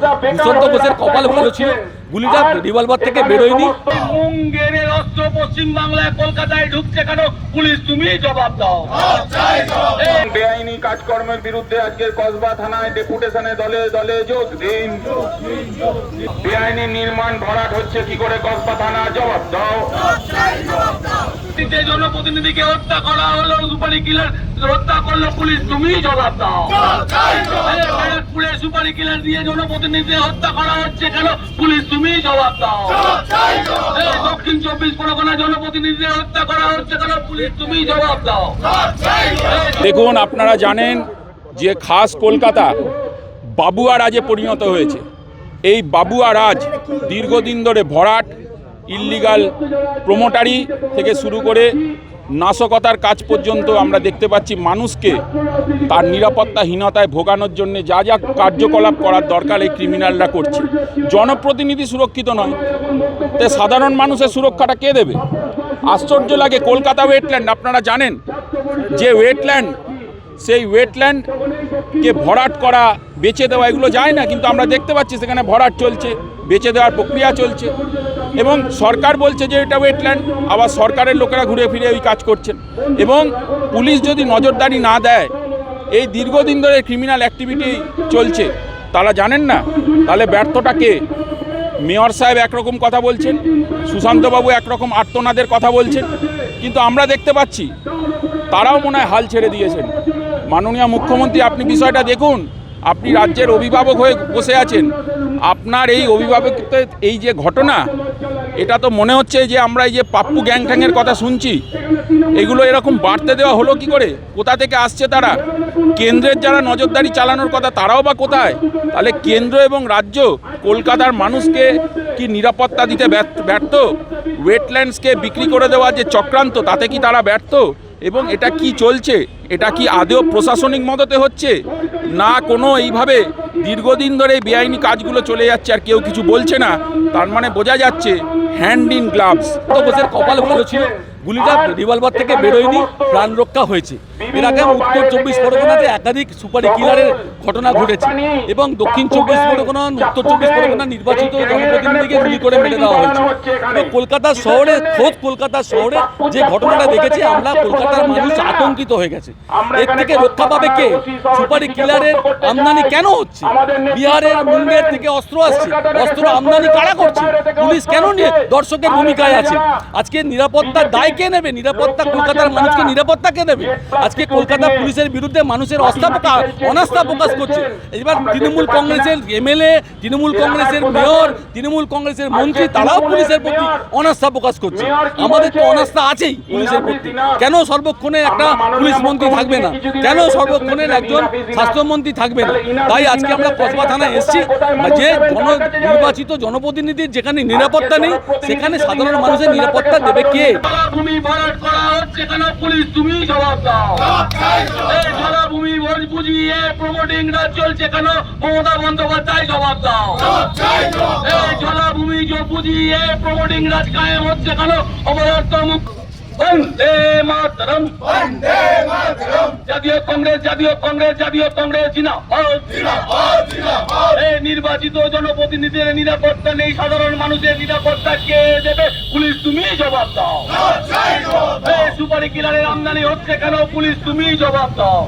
সুশান্ত ঘোষের কপাল ভালো ছিল। গুলিটা রিভলভার থেকে বেরোয়নি। মুঙ্গেরের অস্ত্র পশ্চিম বাংলায় কলকাতায় ঢুকছে কেন? পুলিশ তুমি জবাব দাও। বেআইনি কাজকর্মের বিরুদ্ধে আজকের কসবা থানায় ডেপুটেশনে দলে দলে যোগ দিন। বেআইনি নির্মাণ ভরাট হচ্ছে কি করে কসবা থানা? জবাব দাও। যে জনপ্রতিনিধিকে হত্যা করা হলো, সুপারি কিলার হত্যা করল পুলিশ। তুমি জবাব দাও। ব্যারাকপুরে সুপারি কিলার দিয়ে জনপ্রতিনিধি হত্যা করা হচ্ছে কেন? পুলিশ, তুমি জবাব দাও। দক্ষিণ চব্বিশ পরগনা জনপ্রতিনিধি হত্যা করা হচ্ছে কেন? পুলিশ, তুমি জবাব দাও। দেখুন, আপনারা জানেন যে খাস কলকাতা বাবুয়া রাজে পরিণত হয়েছে। এই বাবুয়া রাজ দীর্ঘদিন ধরে ভরাট ইল্লিগাল প্রোমোটারি থেকে শুরু করে নাশকতার কাজ পর্যন্ত আমরা দেখতে পাচ্ছি মানুষকে তার নিরাপত্তাহীনতায় ভোগানোর জন্য যা যা কার্যকলাপ করার দরকার এই ক্রিমিনালরা করছে। জনপ্রতিনিধি সুরক্ষিত নয়। তে সাধারণ মানুষের সুরক্ষাটা কে দেবে? আশ্চর্য লাগে কলকাতা ওয়েটল্যান্ড, আপনারা জানেন যে ওয়েটল্যান্ড, সেই ওয়েটল্যান্ডকে ভরাট করা বেচে দেওয়া এগুলো যায় না, কিন্তু আমরা দেখতে পাচ্ছি সেখানে ভরাট চলছে, বেচে দেওয়ার প্রক্রিয়া চলছে এবং সরকার বলছে যে এটা ওয়েটল্যান্ড আবার সরকারের লোকেরা ঘুরে ফিরে ওই কাজ করছেন এবং পুলিশ যদি নজরদারি না দেয়, এই দীর্ঘদিন ধরে ক্রিমিনাল অ্যাক্টিভিটি চলছে, তারা জানেন না? তাহলে ব্যর্থটা কে? মেয়র সাহেব একরকম কথা বলছেন, সুশান্তবাবু একরকম আর্তনাদের কথা বলছেন, কিন্তু আমরা দেখতে পাচ্ছি তারাও মনে হয় হাল ছেড়ে দিয়েছেন। মাননীয় মুখ্যমন্ত্রী, আপনি বিষয়টা দেখুন আপনি রাজ্যের অভিভাবক হয়ে বসে আছেন, আপনার এই অভিভাবকত্বের এই যে ঘটনা, এটা তো মনে হচ্ছে যে আমরা এই যে পাপ্পু গ্যাং ঠ্যাংয়ের কথা শুনছি, এগুলো এরকম বাড়তে দেওয়া হলো কি করে? কোথা থেকে আসছে তারা? কেন্দ্রের যারা নজরদারি চালানোর কথা, তারাও বা কোথায়? তাহলে কেন্দ্র এবং রাজ্য কলকাতার মানুষকে কি নিরাপত্তা দিতে ব্যর্থ? ওয়েটল্যান্ডসকে বিক্রি করে দেওয়া যে চক্রান্ত, তাতে কি তারা ব্যর্থ? এবং এটা কি চলছে? এটা কি আদেও প্রশাসনিক মদতে হচ্ছে? না কোনো এইভাবে দীর্ঘদিন ধরে বেআইনি কাজগুলো চলে যাচ্ছে আর কেউ কিছু বলছে না। তার মানে বোঝা যাচ্ছে হ্যান্ড ইন গ্লাভস তো ঘোষের কপাল ভালো ছিল। গুলিটা রিভলভার থেকে বেরোয়নি প্রাণ রক্ষা হয়েছে। এর আগে উত্তর চব্বিশ পরগনাতে একাধিক সুপারি কিলারের ঘটনা ঘটেছে এবং দক্ষিণ চব্বিশ পরগনা উত্তর চব্বিশ পরগনা নির্বাচিত জনপ্রতিনিধিকে গুলি করে মেরে দেওয়া হয়েছে। এবং কলকাতা শহরে খোদ কলকাতা শহরে যে ঘটনাটা দেখেছি আমরা কলকাতার মানুষ আতঙ্কিত হয়ে গেছে। এর থেকে রক্ষা পাবে কে? সুপারি কিলারের আমদানি কেন হচ্ছে? বিহারের মুঙ্গের থেকে অস্ত্র আসছে। অস্ত্র আমদানি কারা করছে? পুলিশ কেন নিয়ে দর্শকের ভূমিকায় আছে? আজকে নিরাপত্তার দায় কে নেবে? নিরাপত্তা কলকাতার মানুষকে নিরাপত্তা কে দেবে আজকে কলকাতা পুলিশের বিরুদ্ধে মানুষের অস্থা অনাস্থা প্রকাশ করছে। এবার তৃণমূল কংগ্রেসের এমএলএ তৃণমূল কংগ্রেসের মেয়র তৃণমূল কংগ্রেসের মন্ত্রী তারাও পুলিশের প্রতি অনাস্থা প্রকাশ করছে। আমাদের তো অনাস্থা আছেই পুলিশের প্রতি। কেন সর্বক্ষণে একটা পুলিশ মন্ত্রী থাকবে না? কেন সর্বক্ষণের একজন স্বাস্থ্যমন্ত্রী থাকবে না? তাই আজকে আমরা কসবা থানায় এসেছি। যে জন নির্বাচিত জনপ্রতিনিধির যেখানে নিরাপত্তা নেই সেখানে সাধারণ মানুষের নিরাপত্তা দেবে কে জলাভূমি ভরাট করা হচ্ছে কেন পুলিশ? তুমি জবাব দাও। এই জলাভূমি বুঝিয়ে প্রমোটিং না চলছে কেন? মমতা বন্দ্যোপাধ্যায় জবাব দাও। এই জলাভূমি বুঝিয়ে প্রমোটিং রাজ কায়েম হচ্ছে কেন? অবরত মুখ বন্দে মাতরম। জাতীয় কংগ্রেস জাতীয় কংগ্রেস জাতীয় কংগ্রেস জিনাবাদ এই নির্বাচিত জনপ্রতিনিধিদের নিরাপত্তা নেই সাধারণ মানুষের নিরাপত্তা কে দেবে? পুলিশ তুমি জবাব দাও। এই সুপারি কিলারের আমদানি হচ্ছে কেন? পুলিশ তুমি জবাব দাও।